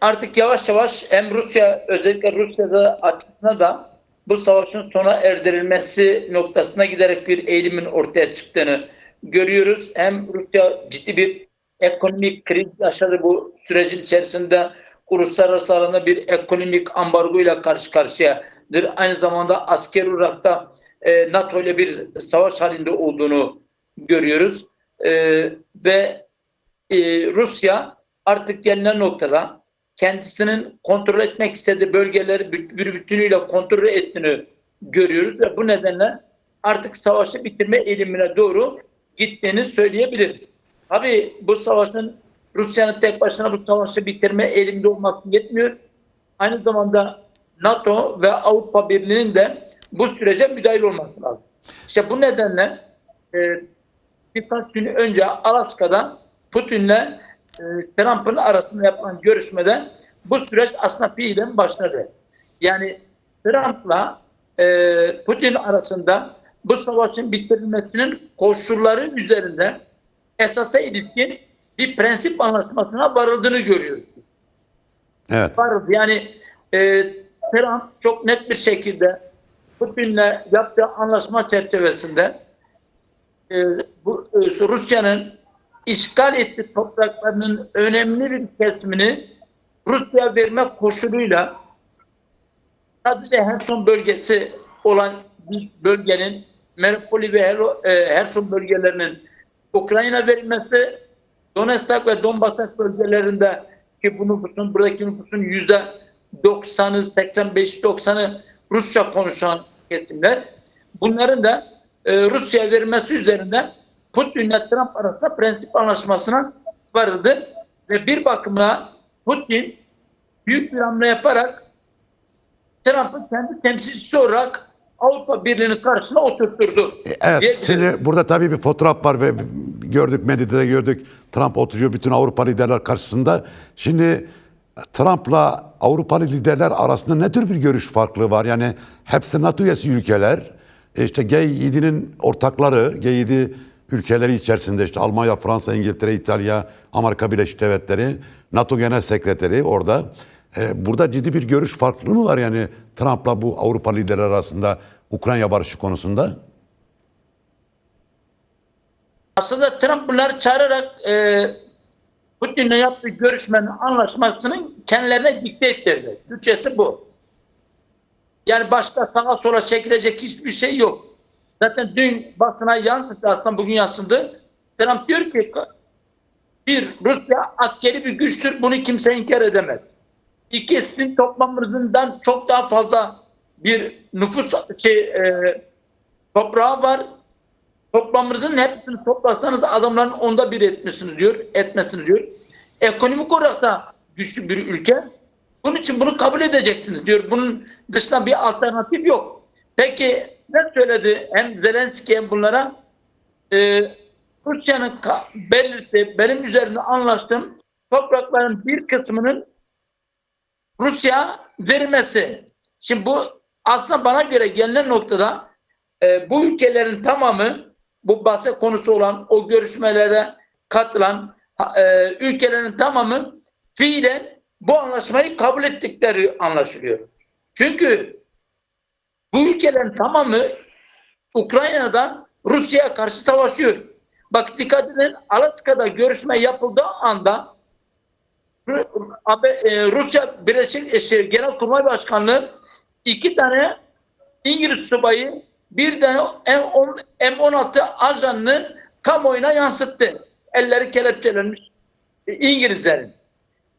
artık yavaş yavaş hem Rusya özellikle Rusya'da açısına da bu savaşın sona erdirilmesi noktasına giderek bir eğilimin ortaya çıktığını görüyoruz. Hem Rusya ciddi bir ekonomik kriz yaşadı bu sürecin içerisinde uluslararası alanda bir ekonomik ambargoyla karşı karşıyadır. Aynı zamanda asker olarak da e, NATO ile bir savaş halinde olduğunu görüyoruz. E, ve e, Rusya artık gelinen noktada kendisinin kontrol etmek istediği bölgeleri bir bütünüyle kontrol ettiğini görüyoruz ve bu nedenle artık savaşı bitirme eğilimine doğru gittiğini söyleyebiliriz. Tabii bu savaşın Rusya'nın tek başına bu savaşı bitirme eğilimde olması yetmiyor. Aynı zamanda NATO ve Avrupa Birliği'nin de bu sürece müdahil olması lazım. İşte bu nedenle e, birkaç gün önce Alaska'da Putin'le Trump'ın arasında yapılan görüşmede bu süreç aslında fiilen başladı. Yani Trump'la e, Putin arasında bu savaşın bitirilmesinin koşulları üzerinde esasa ilişkin bir prensip anlaşmasına varıldığını görüyoruz. Evet. Varıldı. Yani e, Trump çok net bir şekilde Putin'le yaptığı anlaşma çerçevesinde e, bu e, Rusya'nın işgal ettiği topraklarının önemli bir kesimini Rusya verme koşuluyla sadece Herson bölgesi olan bir bölgenin Meripoli ve e, Herson bölgelerinin Ukrayna verilmesi Donetsk ve Donbass bölgelerinde ki bu nüfusun buradaki nüfusun yüzde 90'ı 85-90'ı Rusça konuşan kesimler. Bunların da e, Rusya verilmesi üzerinde Putin ile Trump arasında prensip anlaşmasına varıldı ve bir bakıma Putin büyük bir hamle yaparak Trump'ı kendi temsilcisi olarak Avrupa Birliği'nin karşısına oturtturdu. Evet. diyebiliriz. Şimdi burada tabii bir fotoğraf var ve gördük medyada gördük. Trump oturuyor bütün Avrupa liderler karşısında. Şimdi Trump'la Avrupalı liderler arasında ne tür bir görüş farklılığı var? Yani hepsi NATO üyesi ülkeler. E İşte G7'nin ortakları, G7 ülkeleri içerisinde işte Almanya, Fransa, İngiltere, İtalya, Amerika Birleşik Devletleri, NATO Genel Sekreteri orada. E, burada ciddi bir görüş farklılığı mı var yani Trump'la bu Avrupa liderler arasında Ukrayna barışı konusunda? Aslında Trump bunları çağırarak e, Putin'le yaptığı görüşmenin anlaşmasının kendilerine dikte ettirdi. Türkçesi bu. Yani başka sağa sola çekilecek hiçbir şey yok. Zaten dün basına yansıdı aslında bugün yansıdı. Trump diyor ki bir Rusya askeri bir güçtür bunu kimse inkar edemez. İki sizin toplamınızdan çok daha fazla bir nüfus şey, e, toprağı var toplamımızın hepsini toplasanız adamların onda bir etmişsiniz diyor, etmesiniz diyor. Ekonomik olarak da güçlü bir ülke. Bunun için bunu kabul edeceksiniz diyor. Bunun dışında bir alternatif yok. Peki ne söyledi hem Zelenski hem bunlara? Ee, Rusya'nın belirtti, benim üzerinde anlaştığım toprakların bir kısmının Rusya vermesi. Şimdi bu aslında bana göre gelinen noktada e, bu ülkelerin tamamı bu bahse konusu olan o görüşmelere katılan e, ülkelerin tamamı fiilen bu anlaşmayı kabul ettikleri anlaşılıyor. Çünkü bu ülkelerin tamamı Ukrayna'da Rusya'ya karşı savaşıyor. Bak dikkat edin Alaska'da görüşme yapıldığı anda e, Rusya Birleşik e, Genelkurmay Başkanlığı iki tane İngiliz subayı bir tane M10 M16 ajanını kamuoyuna yansıttı. Elleri kelepçelenmiş e, İngilizlerin.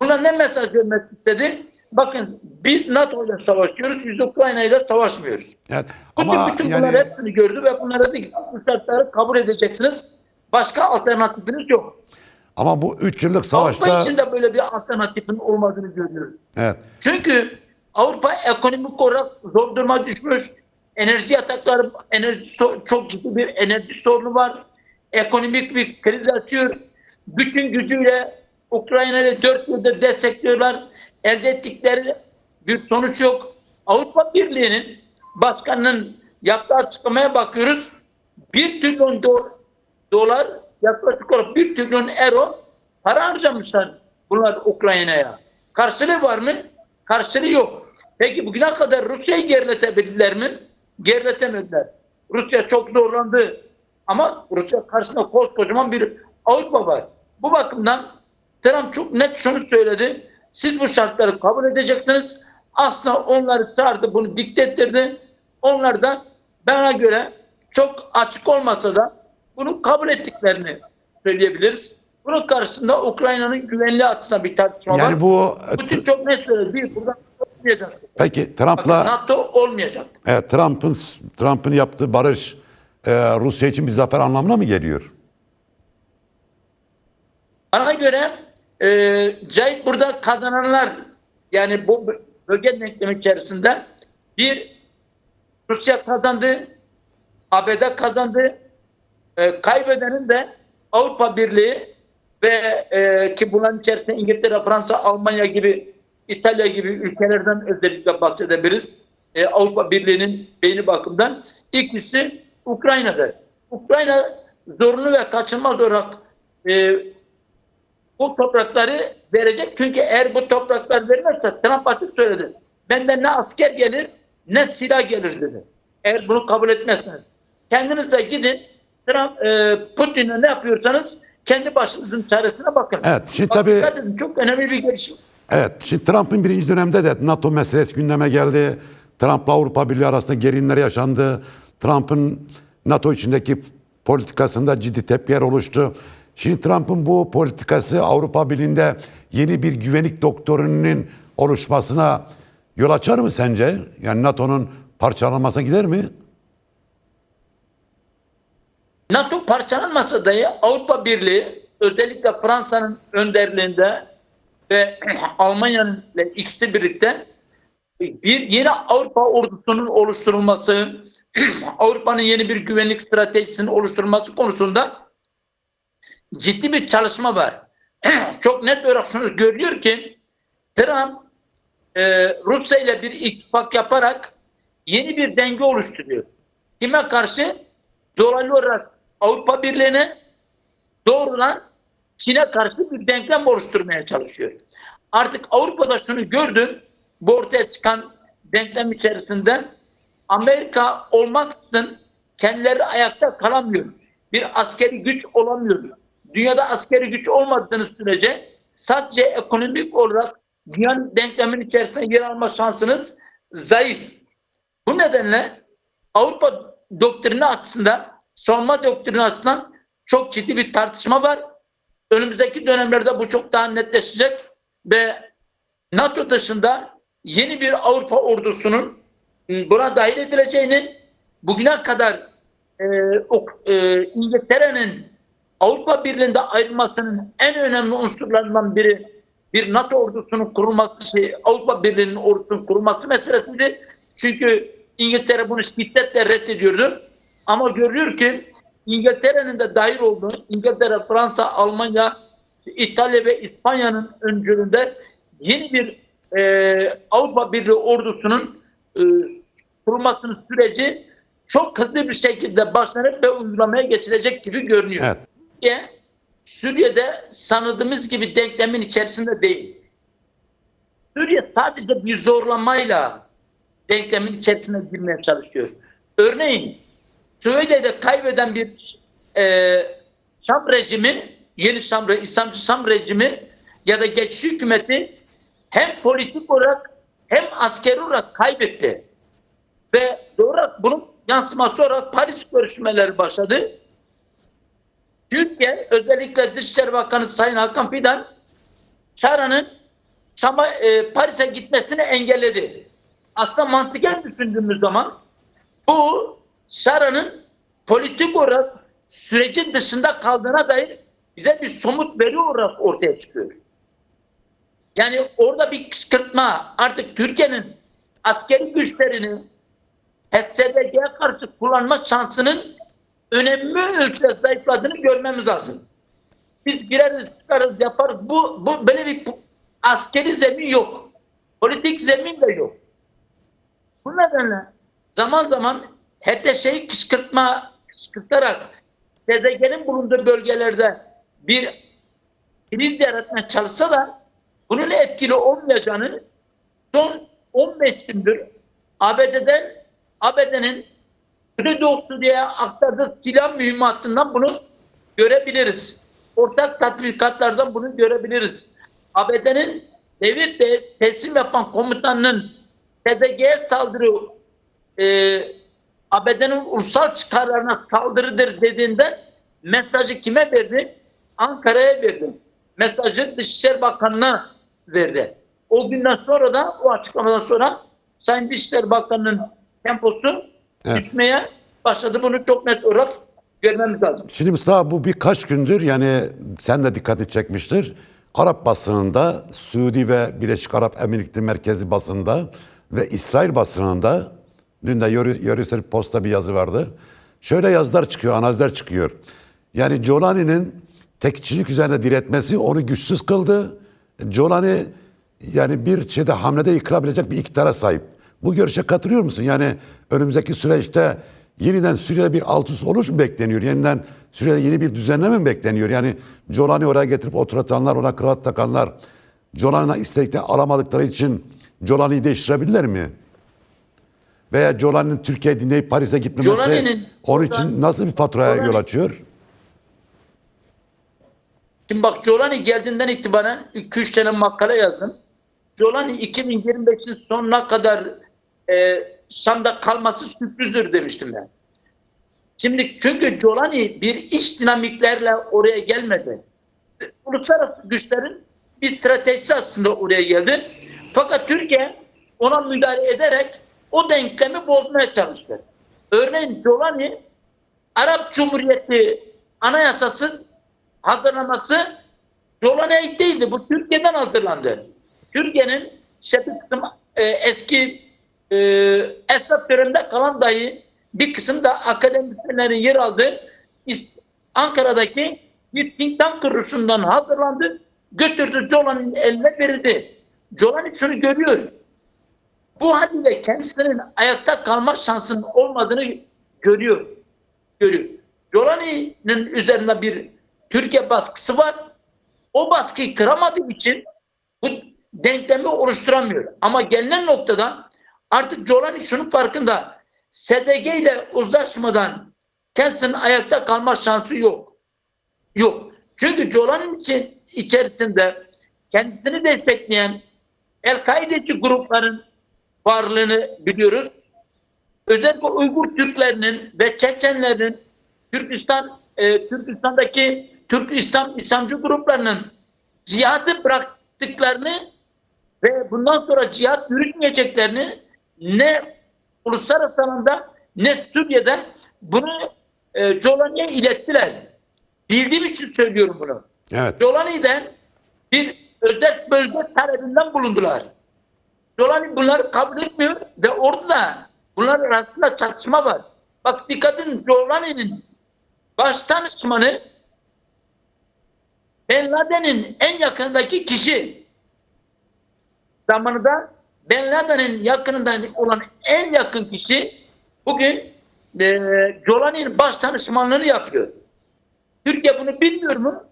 Buna ne mesaj vermek istedi? Bakın biz NATO ile savaşıyoruz, biz Ukrayna ile savaşmıyoruz. Evet. Putin Ama bütün yani bunları hepsini gördü ve bunlara dedi ki bu şartları kabul edeceksiniz. Başka alternatifiniz yok. ama bu 3 yıllık Avrupa savaşta için de böyle bir alternatifin olmadığını görüyoruz. evet. Çünkü Avrupa ekonomik olarak zor duruma düşmüş. Enerji yatakları, enerji çok ciddi bir enerji sorunu var. Ekonomik bir kriz açıyor. Bütün gücüyle Ukrayna'yı dört yıldır destekliyorlar. Elde ettikleri bir sonuç yok. Avrupa Birliği'nin başkanının yaptığı açıklamaya bakıyoruz. 1 trilyon do- dolar yaklaşık olarak 1 trilyon euro para harcamışlar bunlar Ukrayna'ya. Karşılığı var mı? Karşılığı yok. Peki bugüne kadar Rusya'yı geriletebildiler mi? Geriletemediler. Rusya çok zorlandı. Ama Rusya karşısında koskocaman bir Avrupa var. Bu bakımdan Trump çok net şunu söyledi. Siz bu şartları kabul edeceksiniz. Aslında onları çağırdı, bunu dikte ettirdi. Onlar da bana göre çok açık olmasa da bunu kabul ettiklerini söyleyebiliriz. Bunun karşısında Ukrayna'nın güvenliği açısından bir tartışma var. Yani bu Putin çok net söyledi. Bir, buradan olmayacak. peki Trump'la NATO olmayacak. evet, Trump'ın Trump'ın yaptığı barış e, Rusya için bir zafer anlamına mı geliyor? Bana göre e, Cahit burada kazananlar yani bu bölge denklemi içerisinde bir Rusya kazandı, ABD kazandı, e, kaybedenin de Avrupa Birliği ve e, ki bunların içerisinde İngiltere, Fransa, Almanya gibi İtalya gibi ülkelerden özellikle bahsedebiliriz. E, Avrupa Birliği'nin beyni bakımından. İkincisi Ukrayna'da. Ukrayna zorunlu ve kaçınılmaz olarak e, bu toprakları verecek. Çünkü eğer bu topraklar vermezse Trump açık söyledi. Benden ne asker gelir ne silah gelir dedi. Eğer bunu kabul etmezseniz. Kendinize gidin Trump, e, Putin'e ne yapıyorsanız kendi başınızın çaresine bakın. Evet, şimdi Bak, tabii- edin, çok önemli bir gelişim. Evet, şimdi Trump'ın birinci dönemde de NATO meselesi gündeme geldi. Trump'la Avrupa Birliği arasında gerilimler yaşandı. Trump'ın NATO içindeki politikasında ciddi tepkiler oluştu. Şimdi Trump'ın bu politikası Avrupa Birliği'nde yeni bir güvenlik doktrininin oluşmasına yol açar mı sence? Yani NATO'nun parçalanmasına gider mi? NATO parçalanmasa dahi Avrupa Birliği özellikle Fransa'nın önderliğinde ve Almanya'nın ikisi birlikte bir yeni Avrupa ordusunun oluşturulması, Avrupa'nın yeni bir güvenlik stratejisinin oluşturulması konusunda ciddi bir çalışma var. Çok net olarak şunu görüyor ki Trump e, Rusya ile bir ittifak yaparak yeni bir denge oluşturuyor. Kime karşı? Dolaylı olarak Avrupa Birliği'ne doğrudan Çin'e karşı bir denklem oluşturmaya çalışıyor. Artık Avrupa'da şunu gördüm. Bu ortaya çıkan denklem içerisinde Amerika olmaksızın kendileri ayakta kalamıyor. Bir askeri güç olamıyor. Dünyada askeri güç olmadığınız sürece sadece ekonomik olarak dünyanın denklemin içerisinde yer alma şansınız zayıf. Bu nedenle Avrupa doktrini açısından, savunma doktrini açısından çok ciddi bir tartışma var. Önümüzdeki dönemlerde bu çok daha netleşecek ve NATO dışında yeni bir Avrupa ordusunun buna dahil edileceğini bugüne kadar e, e, İngiltere'nin Avrupa Birliği'nde ayrılmasının en önemli unsurlarından biri bir NATO ordusunun kurulması, şey, Avrupa Birliği'nin ordusunun kurulması meselesiydi. Çünkü İngiltere bunu şiddetle reddediyordu. Ama görülüyor ki İngiltere'nin de dahil olduğu, İngiltere, Fransa, Almanya, İtalya ve İspanya'nın öncülüğünde yeni bir e, Avrupa Birliği ordusunun e, kurulmasının süreci çok hızlı bir şekilde başlanıp ve uygulamaya geçilecek gibi görünüyor. Evet. Türkiye, Suriye'de sanıldığımız gibi denklemin içerisinde değil. Suriye sadece bir zorlamayla denklemin içerisine girmeye çalışıyor. Örneğin Suriye'de kaybeden bir e, Şam rejimi, yeni Şam, İslamcı Şam rejimi ya da geçici hükümeti hem politik olarak hem askeri olarak kaybetti. Ve doğru bunun yansıması olarak Paris görüşmeleri başladı. Türkiye özellikle Dışişleri Bakanı Sayın Hakan Fidan Şara'nın Şam'a, e, Paris'e gitmesini engelledi. Aslında mantıken düşündüğümüz zaman bu Şara'nın politik olarak sürecin dışında kaldığına dair bize bir somut veri olarak ortaya çıkıyor. Yani orada bir kışkırtma artık Türkiye'nin askeri güçlerini HSDG'ye karşı kullanma şansının önemli ölçüde zayıfladığını görmemiz lazım. Biz gireriz, çıkarız, yaparız. Bu, bu böyle bir askeri zemin yok. Politik zemin de yok. Bu nedenle zaman zaman HTŞ'yi kışkırtma, kışkırtarak SDG'nin bulunduğu bölgelerde bir kriz yaratmaya çalışsa da bunun etkili olmayacağını son 15 gündür ABD'den ABD'nin Güneydoğu Suriye'ye aktardığı silah mühimmatından bunu görebiliriz. Ortak tatbikatlardan bunu görebiliriz. ABD'nin devir de teslim yapan komutanının TDG'ye saldırı e, ABD'nin ulusal çıkarlarına saldırıdır dediğinden mesajı kime verdi? Ankara'ya verdi. Mesajı Dışişleri Bakanı'na verdi. O günden sonra da o açıklamadan sonra Sayın Dışişleri Bakanı'nın temposu Evet. düşmeye başladı. Bunu çok net olarak görmemiz lazım. Şimdi Mustafa bu birkaç gündür yani sen de dikkati çekmiştir. Arap basınında, Suudi ve Birleşik Arap Emirlikleri merkezi basında ve İsrail basınında dün de Yörüsel Post'ta bir yazı vardı. Şöyle yazılar çıkıyor, analizler çıkıyor. Yani Jolani'nin tekçilik üzerine diretmesi onu güçsüz kıldı. Jolani yani bir şeyde hamlede yıkılabilecek bir iktidara sahip. Bu görüşe katılıyor musun? Yani önümüzdeki süreçte yeniden Suriye'de bir alt üst oluş mu bekleniyor? Yeniden Suriye'de yeni bir düzenleme mi bekleniyor? Yani Jolani oraya getirip oturatanlar, ona kravat takanlar Jolani'ne istedikleri alamadıkları için Jolani'yi değiştirebilirler mi? Veya Jolani'nin Türkiye dinleyip Paris'e gitmemesi onun için nasıl bir faturaya Jolani- yol açıyor? Şimdi bak Jolani geldiğinden itibaren 2-3 tane makale yazdım. Jolani 2025'in sonuna kadar e, Şam'da kalması sürprizdir demiştim ben. Şimdi çünkü Jolani bir iç dinamiklerle oraya gelmedi. Uluslararası güçlerin bir stratejisi aslında oraya geldi. Fakat Türkiye ona müdahale ederek o denklemi bozmaya çalıştı. Örneğin Jolani Arap Cumhuriyeti Anayasası hazırlaması Jolani'ye ait değildi. Bu Türkiye'den hazırlandı. Türkiye'nin işte e, eski e, esnaf döneminde kalan dahi bir kısım da akademisyenlerin yer aldığı Ankara'daki bir think tank kuruluşundan hazırlandı. Götürdü Jolani'nin eline verildi. Jolani şunu görüyor. Bu haliyle kendisinin ayakta kalma şansının olmadığını görüyor. Görüyor. Jolani'nin üzerinde bir Türkiye baskısı var. O baskıyı kıramadığı için bu denklemi oluşturamıyor. Ama gelinen noktada artık Jolani şunun farkında. SDG ile uzlaşmadan kendisinin ayakta kalma şansı yok. Yok. Çünkü Jolani'nin için, içerisinde kendisini destekleyen El-Kaideci grupların varlığını biliyoruz. Özellikle Uygur Türklerinin ve Çeçenlerin Türkistan e, Türkistan'daki Türk İslam İslamcı gruplarının cihadı bıraktıklarını ve bundan sonra cihat yürütmeyeceklerini ne uluslararası alanda ne Suriye'de bunu e, Jolani'ye ilettiler. Bildiğim için söylüyorum bunu. Evet. Jolani'den bir özel bölge talebinden bulundular. Jolani bunları kabul etmiyor ve orada da bunlar arasında çatışma var. Bak dikkatin Jolani'nin baş danışmanı Ben Laden'in en yakındaki kişi zamanında Ben Laden'in yakınından olan en yakın kişi bugün e, Jolani'nin baş danışmanlığını yapıyor. Türkiye bunu bilmiyor mu?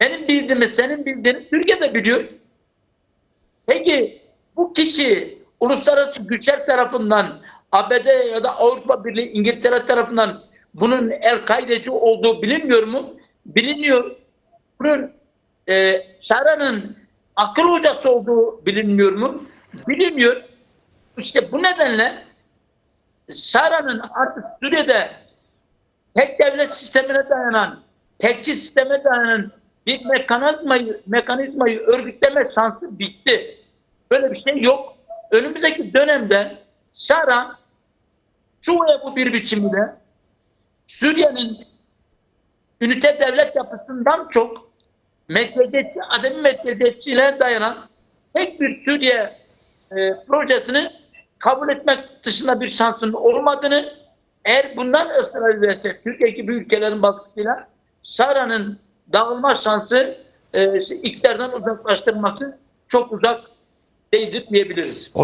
Benim bildiğimi, senin bildiğini Türkiye de biliyor. Peki bu kişi uluslararası güçler tarafından ABD ya da Avrupa Birliği İngiltere tarafından bunun El-Kaideci olduğu bilinmiyor mu? Biliniyor. Bunun e, Sara'nın akıl hocası olduğu bilinmiyor mu? Bilinmiyor. İşte bu nedenle Sara'nın artık Suriye'de tek devlet sistemine dayanan, tekçi sisteme dayanan bir mekanizmayı, mekanizmayı örgütleme şansı bitti. Böyle bir şey yok. Önümüzdeki dönemde Sara veya bu bir biçimde Suriye'nin ünite devlet yapısından çok merkeziyetçi, ademi merkeziyetçiliğe dayanan tek bir Suriye e, projesini kabul etmek dışında bir şansının olmadığını eğer bundan ısrar ederse Türkiye gibi ülkelerin baskısıyla Sara'nın dağılma şansı e, iktidardan uzaklaştırması çok uzak değildir diyebiliriz.